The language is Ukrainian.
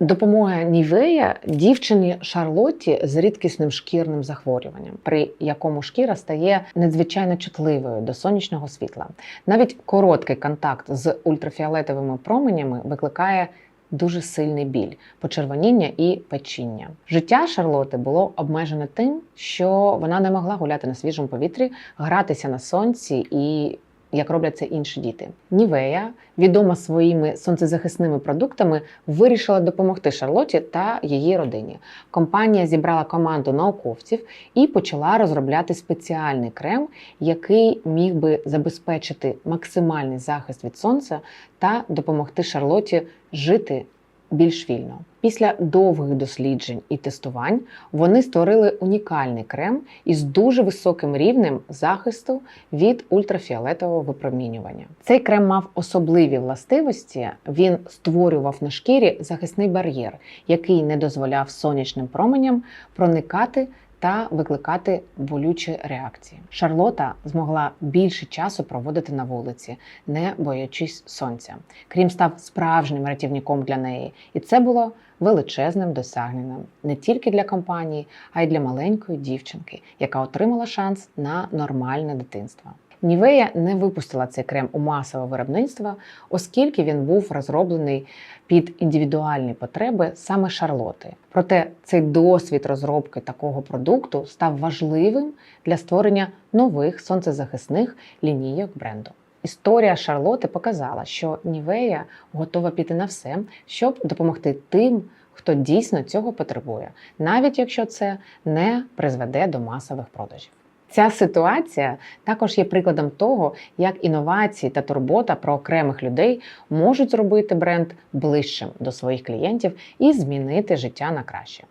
Допомога Нівея дівчині Шарлотті з рідкісним шкірним захворюванням, при якому шкіра стає надзвичайно чутливою до сонячного світла. Навіть короткий контакт з ультрафіолетовими променями викликає дуже сильний біль, почервоніння і печіння. Життя Шарлоти було обмежене тим, що вона не могла гуляти на свіжому повітрі, гратися на сонці і як роблять це інші діти. Нівея, відома своїми сонцезахисними продуктами, вирішила допомогти Шарлоті та її родині. Компанія зібрала команду науковців і почала розробляти спеціальний крем, який міг би забезпечити максимальний захист від сонця та допомогти Шарлоті жити більш вільно. Після довгих досліджень і тестувань вони створили унікальний крем із дуже високим рівнем захисту від ультрафіолетового випромінювання. Цей крем мав особливі властивості. Він створював на шкірі захисний бар'єр, який не дозволяв сонячним променям проникати та викликати болючі реакції. Шарлота змогла більше часу проводити на вулиці, не боячись сонця. Крім став справжнім рятівником для неї, і це було величезним досягненням не тільки для компанії, а й для маленької дівчинки, яка отримала шанс на нормальне дитинство. Нівея не випустила цей крем у масове виробництво, оскільки він був розроблений під індивідуальні потреби саме Шарлоти. Проте цей досвід розробки такого продукту став важливим для створення нових сонцезахисних лінійок бренду. Історія Шарлоти показала, що Нівея готова піти на все, щоб допомогти тим, хто дійсно цього потребує, навіть якщо це не призведе до масових продажів. Ця ситуація також є прикладом того, як інновації та турбота про окремих людей можуть зробити бренд ближчим до своїх клієнтів і змінити життя на краще.